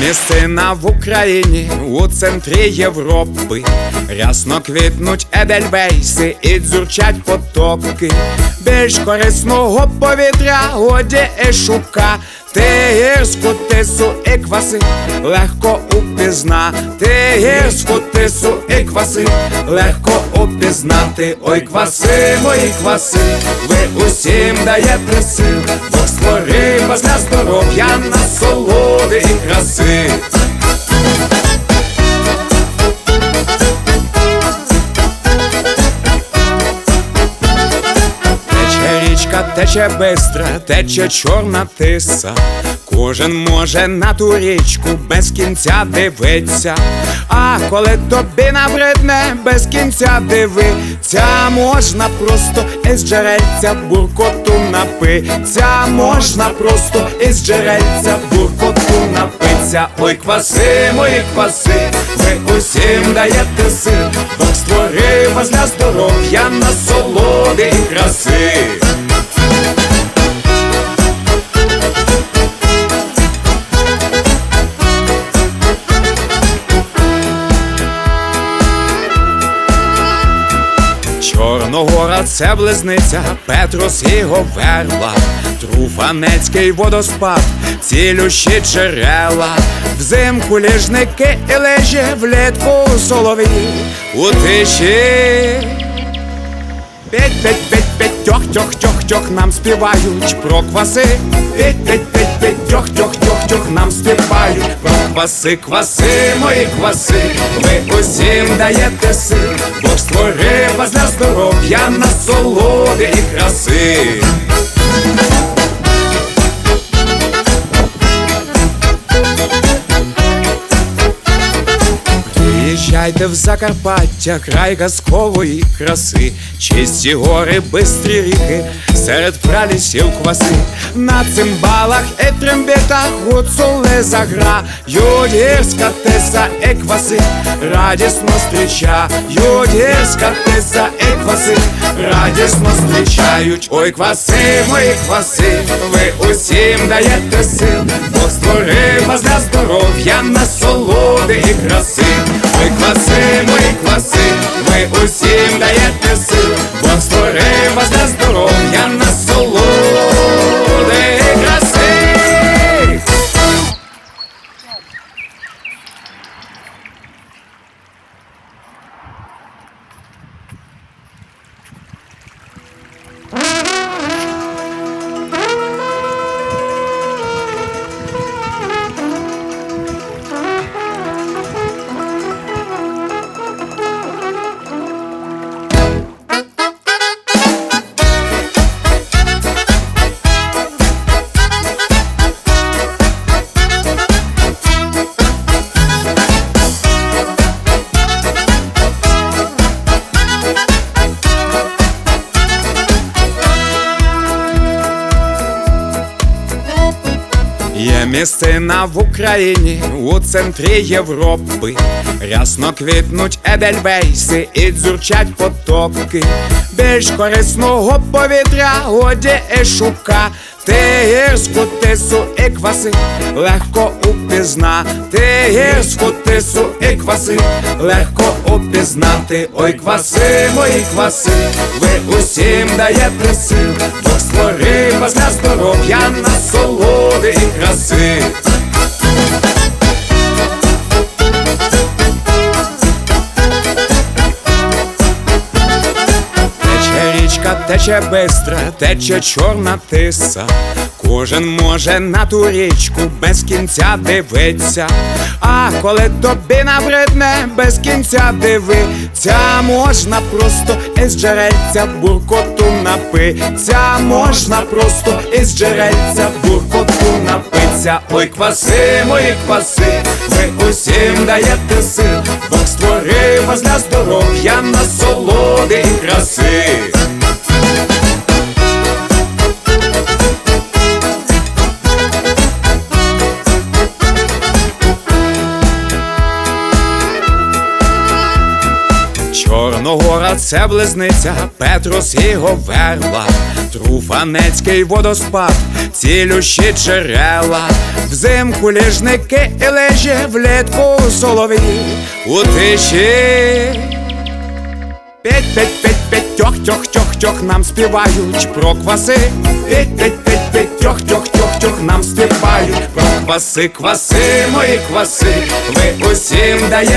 місцина в Україні у центрі Європи. Рясно квітнуть едельвейси і дзюрчать потоки. Більш корисного повітря годі і шука. Ти гірську тису і кваси легко упізнати. Гірську тису і кваси легко упізнати. Ой, кваси, мої кваси, ви усім даєте сил, Бог створив вас для здоров'я, насолоди і краси. Тече річка, тече бистра, тече чорна тиса. Кожен може на ту річку без кінця дивиться. А коли тобі набридне, без кінця дивиться, можна просто із джерельця буркоту напиться, можна просто із джерельця буркоту напиться. Ой, кваси, мої кваси, ви усім даєте сил, Бог створив вас для здоров'я, насолоди і краси. Чорногора це близниця, Петрос і Говерла, Труфанецький водоспад, цілющі джерела, взимку ліжники і лежі, влітку солов'ї у тиші. Петь, петь, петь, петь, тьох, тьох, тьох, тьох нам співають про кваси. Петь, петь, петь, петь, тьох, тьох, тьох, тьох нам співають про кваси, кваси, мої кваси. Ви усім даєте сил, Бог створив вас для здоров'я, насолоди і краси. Приїжджайте в Закарпаття, край казкової краси, чисті гори, бистрі ріки, серед пралісів кваси, на цимбалах і трембітах гуцули заграють гірська тиса і кваси, радісно зустрічають гірська тиса і кваси, радісно зустрічають. Ой, кваси, мої кваси, ви усім даєте сил, Бог створив вас для здоров'я, насолоди і краси. Ой, кваси, мої кваси, ви усім даєте сил, Бог Є місцина в Україні у центрі Європи. Рясно квітнуть едельвейси і дзюрчать потоки. Більш корисного повітря годі і шука. Ти гірську тису і кваси легко упізнати. Гірську тису і кваси легко упізнати. Ой, кваси, мої кваси, ви усім даєте сил, Бог створив вас для здоров'я, насолоди і краси. Тече бистра, тече чорна тиса. Кожен може на ту річку без кінця дивиться. А коли тобі набридне, без кінця дивиться, можна просто із джерельця буркоту напиться, можна просто із джерельця буркоту напиться. Ой, кваси, мої кваси, ви усім даєте сил, Бог створив вас для здоров'я, насолоди і краси. Чорногора це близниця, Петрос і Говерла, Труфанецький водоспад, цілющі джерела, взимку ліжники і лежі, влітку солові у тиші. П'ять, п'ять, п'ять, п'ять, тьох, тьох, тьох, тьох нам співають про кваси. П'ять, п'ять, п'ять, п'ять, тьох, тьох, тьох, тьох нам співають про кваси, кваси, мої кваси. Ви усім даєте